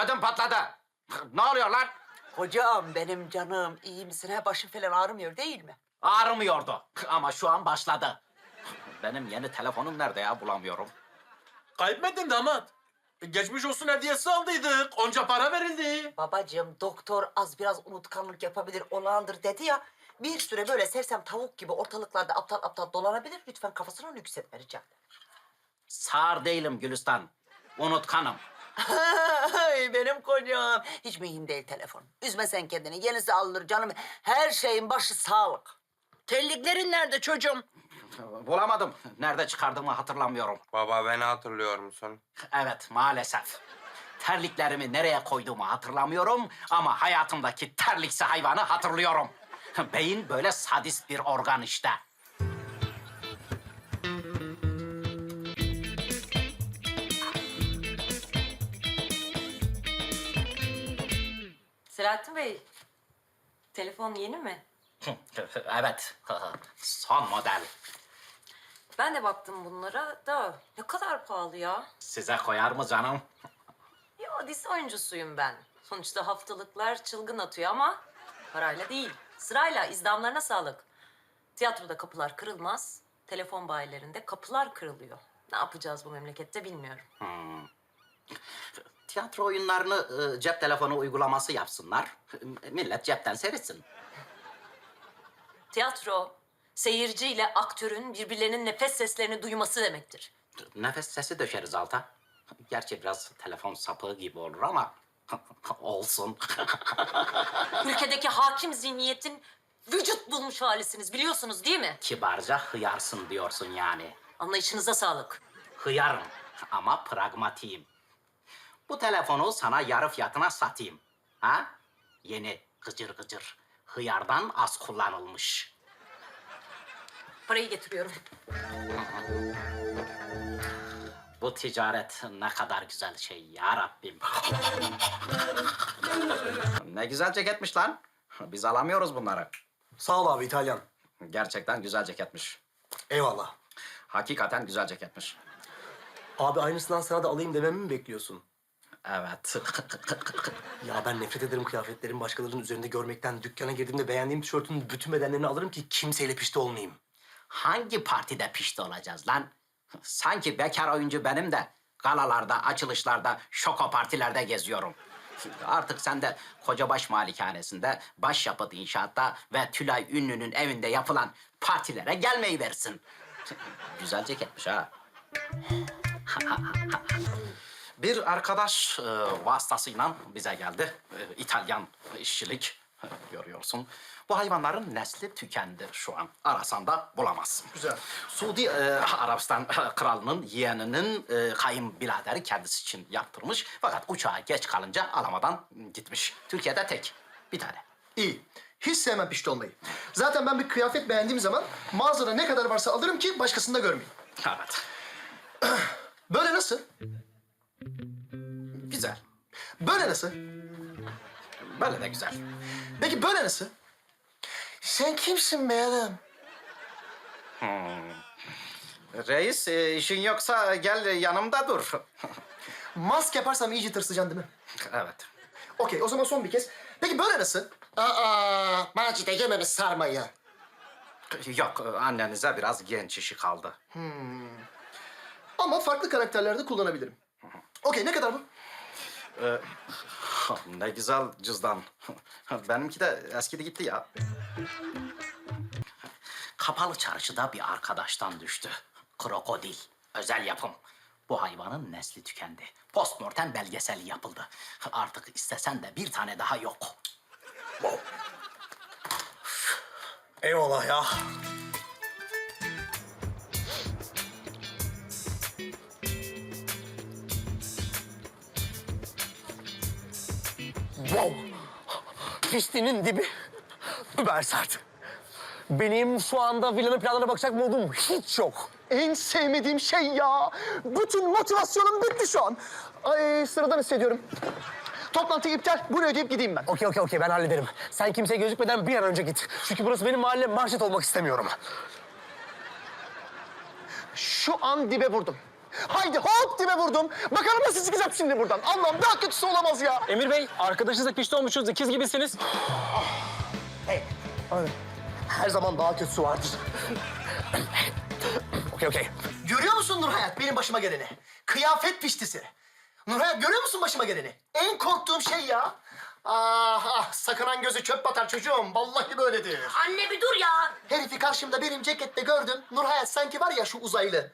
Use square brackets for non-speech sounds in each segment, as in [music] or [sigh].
Ödüm patladı. Ne oluyor lan? Hocam benim canım iyi misin? Ha, başın falan ağrımıyor değil mi? Ağrımıyordu ama şu an başladı. Benim yeni telefonum nerede ya bulamıyorum. Kaybettin damat. Geçmiş olsun hediyesi aldıydık. Onca para verildi. Babacığım doktor az biraz unutkanlık yapabilir olağandır dedi ya. Bir süre böyle sersem tavuk gibi ortalıklarda aptal aptal dolanabilir. Lütfen kafasını yükseltme rica ederim. Sağır değilim Gülistan. Unutkanım. Ay benim kocam. Hiç mühim değil telefon. Üzme sen kendini. Yenisi alınır canım. Her şeyin başı sağlık. Terliklerin nerede çocuğum? Bulamadım. Nerede çıkardığımı hatırlamıyorum. Baba beni hatırlıyor musun? Evet maalesef. Terliklerimi nereye koyduğumu hatırlamıyorum ama hayatımdaki terliksi hayvanı hatırlıyorum. Beyin böyle sadist bir organ işte. Selahattin Bey, telefon yeni mi? [laughs] evet, [laughs] son model. Ben de baktım bunlara da ne kadar pahalı ya. Size koyar mı canım? Ya dizi oyuncusuyum ben. Sonuçta haftalıklar çılgın atıyor ama parayla değil. Sırayla izdamlarına sağlık. Tiyatroda kapılar kırılmaz, telefon bayilerinde kapılar kırılıyor. Ne yapacağız bu memlekette bilmiyorum. Tiyatro oyunlarını e, cep telefonu uygulaması yapsınlar. Millet cepten seyretsin. Tiyatro, seyirci ile aktörün birbirlerinin nefes seslerini duyması demektir. Nefes sesi döşeriz alta. Gerçi biraz telefon sapığı gibi olur ama [laughs] olsun. [laughs] Ülkedeki hakim zihniyetin vücut bulmuş halisiniz biliyorsunuz değil mi? Kibarca hıyarsın diyorsun yani. Anlayışınıza sağlık. Hıyarım ama pragmatiyim. Bu telefonu sana yarı fiyatına satayım. Ha? Yeni gıcır gıcır. Hıyardan az kullanılmış. Parayı getiriyorum. Bu ticaret ne kadar güzel şey ya Rabbim. ne güzel ceketmiş lan. Biz alamıyoruz bunları. Sağ ol abi İtalyan. Gerçekten güzel ceketmiş. Eyvallah. Hakikaten güzel ceketmiş. Abi aynısından sana da alayım dememi mi bekliyorsun? Evet. [laughs] Ya ben nefret ederim kıyafetlerin başkalarının üzerinde görmekten. Dükkana girdiğimde beğendiğim tişörtün bütün bedenlerini alırım ki kimseyle pişti olmayayım. Hangi partide pişti olacağız lan? Sanki bekar oyuncu benim de galalarda, açılışlarda, şoko partilerde geziyorum. Artık sen de Kocabaş Malikanesinde, Başyapıt İnşaat'ta ve Tülay Ünlü'nün evinde yapılan partilere gelmeyi versin. Güzel ceketmiş ha. [laughs] Bir arkadaş e, vasıtasıyla bize geldi. E, İtalyan işçilik e, görüyorsun. Bu hayvanların nesli tükendi şu an. Arasan da bulamazsın. Güzel. Suudi e, Arabistan kralının yeğeninin e, kayınbiraderi kendisi için yaptırmış. Fakat uçağa geç kalınca alamadan gitmiş. Türkiye'de tek. Bir tane. İyi. Hiç sevmem pişti olmayı. Zaten ben bir kıyafet beğendiğim zaman mağazada ne kadar varsa alırım ki başkasında görmeyeyim. Evet. [clears throat] Böyle nasıl? Böyle nasıl? Böyle de güzel. Peki böyle nasıl? Sen kimsin be adam? Reis e, işin yoksa gel yanımda dur. [laughs] Mask yaparsam iyice tırsıcaksın değil mi? evet. Okey o zaman son bir kez. Peki böyle nasıl? Aa, Macide yememiş sarmayı. Yok annenize biraz genç işi kaldı. Ama farklı karakterlerde kullanabilirim. Okey ne kadar bu? [laughs] Ne güzel cüzdan. [laughs] Benimki de eskidi gitti ya. Kapalı çarşıda bir arkadaştan düştü. Krokodil. Özel yapım. Bu hayvanın nesli tükendi. Postmortem belgeseli yapıldı. Artık istesen de bir tane daha yok. Eyvallah ya. Wow. Pistinin dibi. Über sert. Benim şu anda villanın planlarına bakacak modum hiç yok. En sevmediğim şey ya. Bütün motivasyonum bitti şu an. Ay sıradan hissediyorum. Toplantı iptal. Bunu ödeyip gideyim ben. Okey okey okey ben hallederim. Sen kimseye gözükmeden bir an önce git. Çünkü burası benim mahalle marşet olmak istemiyorum. Şu an dibe vurdum. Haydi hop dibe vurdum. Bakalım nasıl çıkacağım şimdi buradan. Allah'ım daha kötüsü olamaz ya. Emir Bey, arkadaşınızla pişti olmuşsunuz. ikiz gibisiniz. Her zaman daha kötüsü vardır. Okey, okey. Görüyor musun Nurhayat benim başıma geleni? Kıyafet piştisi. Nurhayat görüyor musun başıma geleni? En korktuğum şey ya. Ah ah sakınan gözü çöp batar çocuğum. Vallahi böyledir. Anne bir dur ya. Herifi karşımda benim cekette gördüm. Nurhayat sanki var ya şu uzaylı.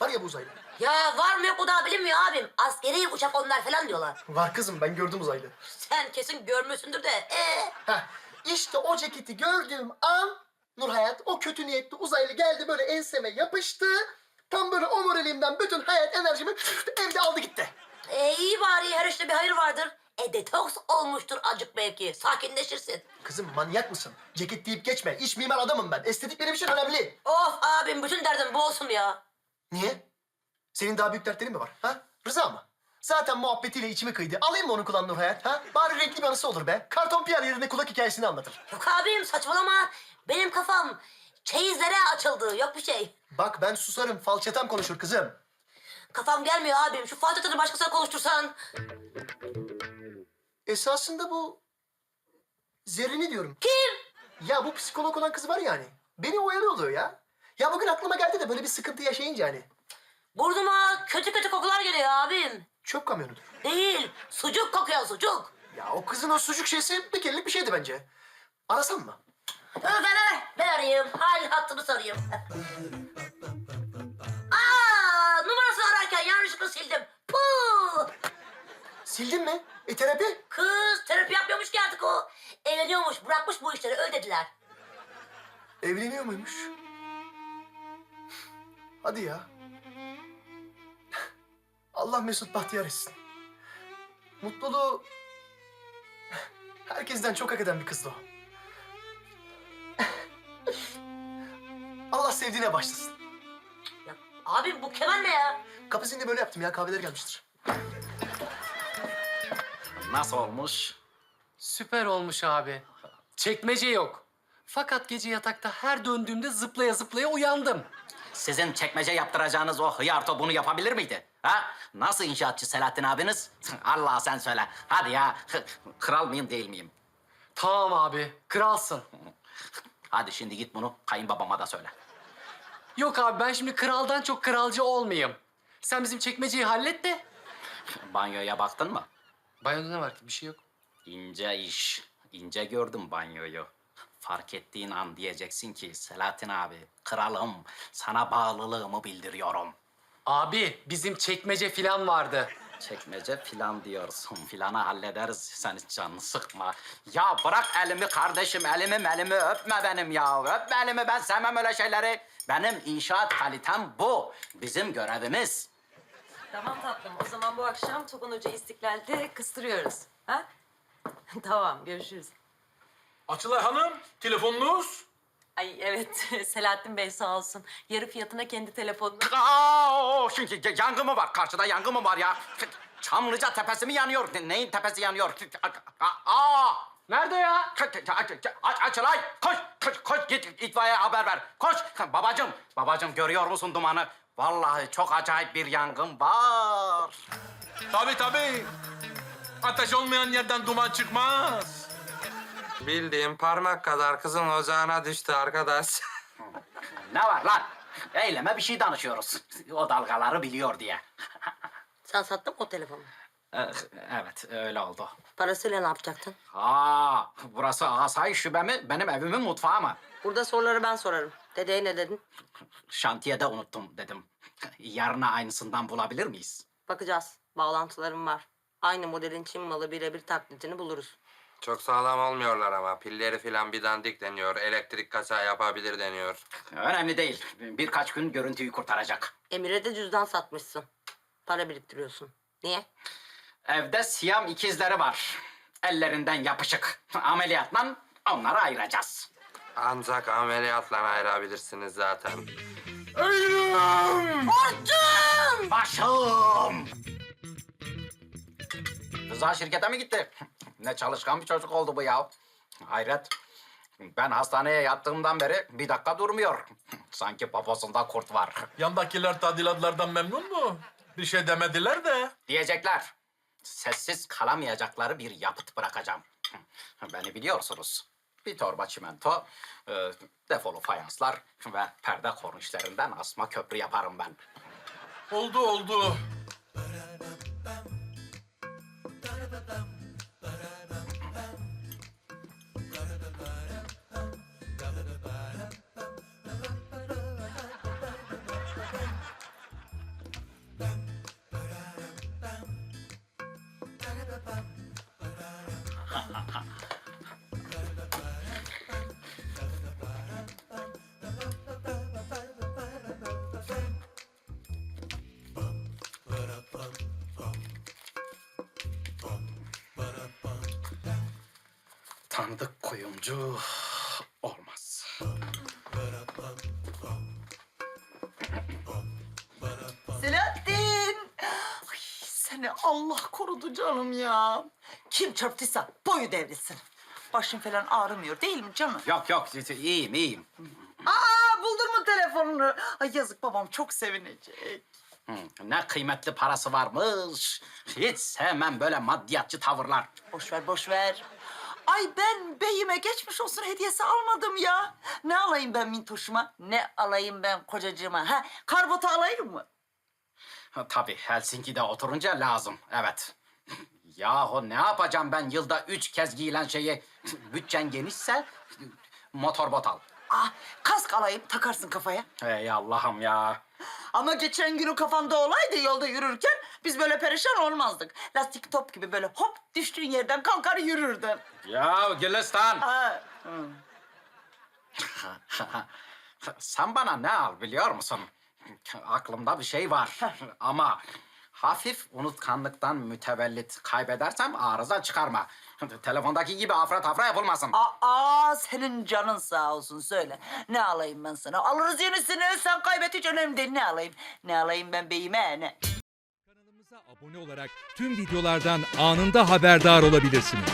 Var ya bu uzaylı. Ya var mı yok mu daha bilinmiyor abim. Askeri uçak onlar falan diyorlar. Var kızım ben gördüm uzaylı. Sen kesin görmüşsündür de. Ee? Heh, işte o ceketi gördüğüm an Nurhayat o kötü niyetli uzaylı geldi böyle enseme yapıştı. Tam böyle omurilimden bütün hayat enerjimi [laughs] evde aldı gitti. Ee, iyi bari her işte bir hayır vardır. E detoks olmuştur acık belki. Sakinleşirsin. Kızım manyak mısın? Ceket deyip geçme. İç mimar adamım ben. Estetik benim için önemli. Of abim bütün derdim bu olsun ya. Niye? Senin daha büyük dertlerin mi var? Ha? Rıza mı? Zaten muhabbetiyle içimi kıydı. Alayım mı onu kulağın Nurhayat? Ha? Bari renkli bir anısı olur be. Karton Pierre yerine kulak hikayesini anlatır. Yok abim saçmalama. Benim kafam çeyizlere açıldı. Yok bir şey. Bak ben susarım. Falçatam konuşur kızım. Kafam gelmiyor abim. Şu falçatını başkasına konuştursan. Esasında bu... Zerrin'i diyorum. Kim? Ya bu psikolog olan kız var ya hani. Beni oyalıyor ya. Ya bugün aklıma geldi de böyle bir sıkıntı yaşayınca hani. Burnuma kötü kötü kokular geliyor abim. Çöp kamyonudur. Değil. Sucuk kokuyor sucuk. Ya o kızın o sucuk şeysi bir kerelik bir şeydi bence. Arasam mı? Ben, ben, ben arayayım. Hal hattını sorayım. Aa, numarasını ararken yanlışlıkla sildim. Puh! Sildin mi? E terapi? Kız terapi yapmıyormuş ki artık o. Evleniyormuş, bırakmış bu işleri, öyle dediler. Evleniyor muymuş? Hadi ya. Allah Mesut Bahtiyar etsin. Mutluluğu herkesten çok hak eden bir kızdı o. Allah sevdiğine başlasın. Ya, abim bu keman ne ya? Kapısını da böyle yaptım ya kahveler gelmiştir. Nasıl olmuş? Süper olmuş abi. Çekmece yok. Fakat gece yatakta her döndüğümde zıplaya zıplaya uyandım. Sizin çekmece yaptıracağınız o hıyarto bunu yapabilir miydi? Ha? Nasıl inşaatçı Selahattin abiniz? [laughs] Allah sen söyle. Hadi ya. [laughs] Kral mıyım değil miyim? Tamam abi, kralsın. [laughs] Hadi şimdi git bunu kayınbabama da söyle. Yok abi ben şimdi kraldan çok kralcı olmayayım. Sen bizim çekmeceyi hallet de. Banyoya baktın mı? Banyoda ne var ki? Bir şey yok. İnce iş. İnce gördüm banyoyu. Fark ettiğin an diyeceksin ki Selahattin abi, kralım, sana bağlılığımı bildiriyorum. Abi bizim çekmece filan vardı. Çekmece filan diyorsun. Filanı hallederiz. Sen hiç canını sıkma. Ya bırak elimi kardeşim. Elimi elimi öpme benim ya. Öpme elimi. Ben sevmem öyle şeyleri. Benim inşaat kalitem bu. Bizim görevimiz. Tamam tatlım. O zaman bu akşam Togun Hoca İstiklal'de kıstırıyoruz. Ha? [laughs] tamam, görüşürüz. Açılay Hanım, telefonunuz. Ay evet, [laughs] Selahattin Bey sağ olsun. Yarı fiyatına kendi telefonunu... Aa, o çünkü yangın mı var? Karşıda yangın mı var ya? Çamlıca tepesi mi yanıyor? Neyin tepesi yanıyor? Aa! Nerede ya? Aç, açılay! Koş, koş, koş git itfaiye haber ver. Koş! Babacım, babacım görüyor musun dumanı? Vallahi çok acayip bir yangın var. Tabii tabii. Ateş olmayan yerden duman çıkmaz. Bildiğim parmak kadar kızın ocağına düştü arkadaş. [laughs] Ne var lan? Eyleme bir şey danışıyoruz. O dalgaları biliyor diye. [laughs] Sen sattın mı o telefonu? Eh, evet, öyle oldu. Parasıyla ne yapacaktın? Aa, burası asayiş şube mi? Benim evimin mutfağı mı? Burada soruları ben sorarım. Dedeye ne dedin? Şantiyede unuttum dedim. [laughs] Yarına aynısından bulabilir miyiz? Bakacağız. Bağlantılarım var. Aynı modelin Çin malı birebir taklitini buluruz. Çok sağlam olmuyorlar ama pilleri filan bir dandik deniyor. Elektrik kaçağı yapabilir deniyor. Önemli değil. Birkaç gün görüntüyü kurtaracak. Emir'e de cüzdan satmışsın. Para biriktiriyorsun. Niye? Evde siyam ikizleri var. Ellerinden yapışık. Ameliyatla onları ayıracağız. Ancak ameliyatla ayırabilirsiniz zaten. Başım! Rıza şirkete mi gitti? Ne çalışkan bir çocuk oldu bu ya. Hayret. Ben hastaneye yattığımdan beri bir dakika durmuyor. [laughs] Sanki poposunda kurt var. [laughs] Yandakiler tadilatlardan memnun mu? Bir şey demediler de. Diyecekler. Sessiz kalamayacakları bir yapıt bırakacağım. [laughs] Beni biliyorsunuz. Bir torba çimento, e, defolu fayanslar ve perde kornişlerinden asma köprü yaparım ben. Oldu oldu. Tanıdık kuyumcu olmaz. Selahattin. Ay, seni Allah korudu canım ya. Kim çarptıysa boyu devrilsin. Başın falan ağrımıyor değil mi canım? Yok yok iyiyim iyiyim. Aa buldun mu telefonunu? Ay yazık babam çok sevinecek. Hı, Ne kıymetli parası varmış. Hiç sevmem böyle maddiyatçı tavırlar. Boş ver boş ver. Ay ben beyime geçmiş olsun hediyesi almadım ya. Ne alayım ben mintoşuma? Ne alayım ben kocacığıma? Ha, karbota alayım mı? Ha, Tabii Helsinki'de oturunca lazım. Evet. [laughs] Yahu ne yapacağım ben yılda üç kez giyilen şeyi? [laughs] Bütçen genişse motorbot al. Ah, kask alayım takarsın kafaya. Ey Allah'ım ya. Ama geçen günü kafamda olaydı yolda yürürken biz böyle perişan olmazdık. Lastik top gibi böyle hop düştüğün yerden kalkar yürürdün. Ya Gülistan. Ha. [laughs] Sen bana ne al biliyor musun? Aklımda bir şey var. Ama hafif unutkanlıktan mütevellit kaybedersem arıza çıkarma. [laughs] Telefondaki gibi afra tafra yapılmasın. Aa senin canın sağ olsun söyle. Ne alayım ben sana? Alırız yenisini sen kaybet hiç önemli değil. Ne alayım? Ne alayım ben beyime ne? Kanalımıza abone olarak tüm videolardan anında haberdar olabilirsiniz.